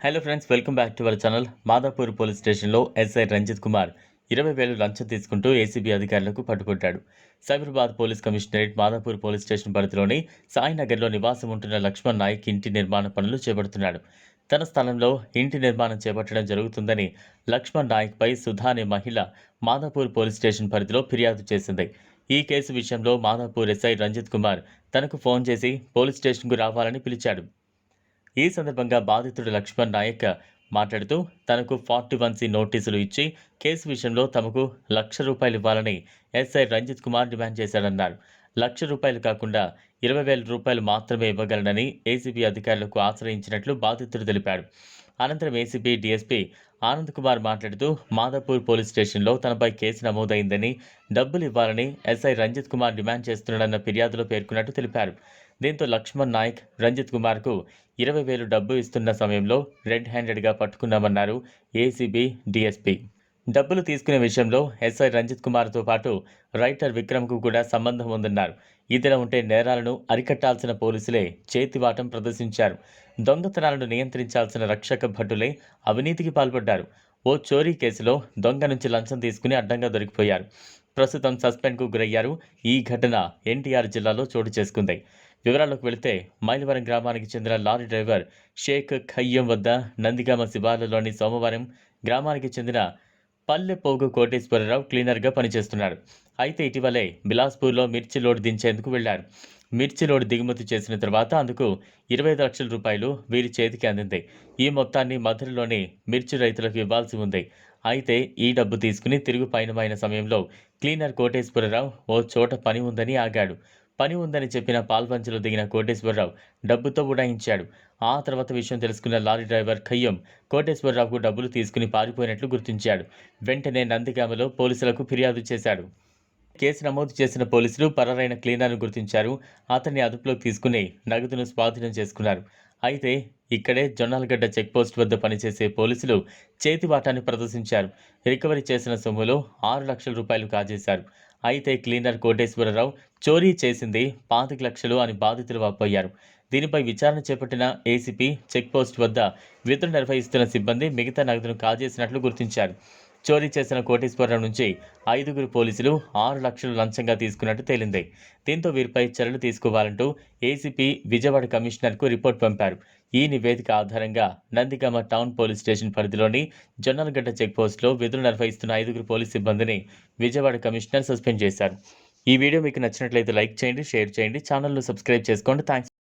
Hello friends welcome back to our channel Madhapur police స్టేషన్లో SI Ranjith Kumar ఇరవై వేలు లంచం తీసుకుంటూ ఏసీబీ అధికారులకు పట్టుకుంటాడు Cyberabad police commissionerate Madhapur police station పరిధిలోని సాయినగర్లో నివాసం ఉంటున్న లక్ష్మణ్ నాయక్ ఇంటి నిర్మాణ పనులు చేపడుతున్నాడు. తన స్థలంలో ఇంటి నిర్మాణం చేపట్టడం జరుగుతుందని లక్ష్మణ్ నాయక్పై సుధా అనే మహిళ మాదాపూర్ పోలీస్ స్టేషన్ పరిధిలో ఫిర్యాదు చేసింది. ఈ కేసు విషయంలో మాదాపూర్ ఎస్ఐ రంజిత్ కుమార్ తనకు ఫోన్ చేసి పోలీస్ స్టేషన్కు రావాలని పిలిచాడు. ఈ సందర్భంగా బాధితుడు లక్ష్మణ్ నాయక్ మాట్లాడుతూ తనకు ఫార్టీ వన్ సి నోటీసులు ఇచ్చి కేసు విషయంలో తమకు లక్ష రూపాయలు ఇవ్వాలని ఎస్ఐ రంజిత్ కుమార్ డిమాండ్ చేశాడన్నారు. లక్ష రూపాయలు కాకుండా ఇరవై వేల రూపాయలు మాత్రమే ఇవ్వగలనని ఏసీబీ అధికారులకు ఆశ్రయించినట్లు బాధితుడు తెలిపాడు. అనంతరం ఏసీబీ డీఎస్పీ ఆనంద్ కుమార్ మాట్లాడుతూ మాదాపూర్ పోలీస్ స్టేషన్లో తనపై కేసు నమోదైందని డబ్బులు ఇవ్వాలని ఎస్ఐ రంజిత్ కుమార్ డిమాండ్ చేస్తున్నాడన్న ఫిర్యాదులో పేర్కొన్నట్టు తెలిపారు. దీంతో లక్ష్మణ్ నాయక్ రంజిత్ కుమార్కు ఇరవై వేలు డబ్బు ఇస్తున్న సమయంలో రెడ్ హ్యాండెడ్గా పట్టుకున్నామన్నారు ఏసీబీ డీఎస్పీ. డబ్బులు తీసుకునే విషయంలో ఎస్ఐ రంజిత్ కుమార్తో పాటు రైటర్ విక్రమ్కు కూడా సంబంధం ఉందన్నారు. ఇదిలా ఉంటే నేరాలను అరికట్టాల్సిన పోలీసులే చేతివాటం ప్రదర్శించారు. దొంగతనాలను నియంత్రించాల్సిన రక్షక భటులే అవినీతికి పాల్పడ్డారు. ఓ చోరీ కేసులో దొంగ నుంచి లంచం తీసుకుని అడ్డంగా దొరికిపోయారు. ప్రస్తుతం సస్పెండ్కు గురయ్యారు. ఈ ఘటన ఎన్టీఆర్ జిల్లాలో చోటు చేసుకుంది. వివరాల్లోకి వెళితే మైలవరం గ్రామానికి చెందిన లారీ డ్రైవర్ షేక్ ఖయ్యం వద్ద నందిగామ శివార్లలోని సోమవారం గ్రామానికి చెందిన పల్లెపోగు కోటేశ్వరరావు క్లీనర్గా పనిచేస్తున్నాడు. అయితే ఇటీవలే బిలాస్పూర్లో మిర్చి లోడ్ దించేందుకు వెళ్ళారు. మిర్చి లోడ్ దిగుమతి చేసిన తర్వాత అందుకు ఇరవై ఐదు లక్షల రూపాయలు వీరి చేతికి అందింది. ఈ మొత్తాన్ని మధురలోని మిర్చి రైతులకు ఇవ్వాల్సి ఉంది. అయితే ఈ డబ్బు తీసుకుని తిరుగు పయనమైన సమయంలో క్లీనర్ కోటేశ్వరరావు ఓ చోట పని ఉందని ఆగాడు. పని ఉందని చెప్పిన పాల్పంచలో దిగిన కోటేశ్వరరావు డబ్బుతో ఉడాయించాడు. ఆ తర్వాత విషయం తెలుసుకున్న లారీ డ్రైవర్ ఖయ్యం కోటేశ్వరరావుకు డబ్బులు తీసుకుని పారిపోయినట్లు గుర్తించాడు. వెంటనే నందిగామలో పోలీసులకు ఫిర్యాదు చేశాడు. కేసు నమోదు చేసిన పోలీసులు పరారైన క్లీనర్ను గుర్తించారు. అతన్ని అదుపులోకి తీసుకుని నగదును స్వాధీనం చేసుకున్నారు. అయితే ఇక్కడే జొన్నాలగడ్డ చెక్పోస్ట్ వద్ద పనిచేసే పోలీసులు చేతివాటాన్ని ప్రదర్శించారు. రికవరీ చేసిన సొమ్ములో ఆరు లక్షల రూపాయలు కాజేశారు. అయితే క్లీనర్ కోటేశ్వరరావు చోరీ చేసింది పాతిక లక్షలు అని బాధితులు వాపోయారు. దీనిపై విచారణ చేపట్టిన ఏసీపీ చెక్పోస్ట్ వద్ద విధులు నిర్వహిస్తున్న సిబ్బంది మిగతా నగదును కాజేసినట్లు గుర్తించారు. చోరీ చేసిన కోటేశ్వరరావు నుంచి ఐదుగురు పోలీసులు ఆరు లక్షలు లంచంగా తీసుకున్నట్టు తేలింది. దీంతో వీరిపై చర్యలు తీసుకోవాలంటూ ఏసీపీ విజయవాడ కమిషనర్కు రిపోర్ట్ పంపారు. ఈ నివేదిక ఆధారంగా నందిగామ టౌన్ పోలీస్ స్టేషన్ పరిధిలోని జొన్నలగడ్డ చెక్పోస్టులో విధులు నిర్వహిస్తున్న ఐదుగురు పోలీస్ సిబ్బందిని విజయవాడ కమిషనర్ సస్పెండ్ చేశారు. ఈ వీడియో మీకు నచ్చినట్లయితే లైక్ చేయండి షేర్ చేయండి ఛానల్ను సబ్స్క్రైబ్ చేసుకోండి. థ్యాంక్స్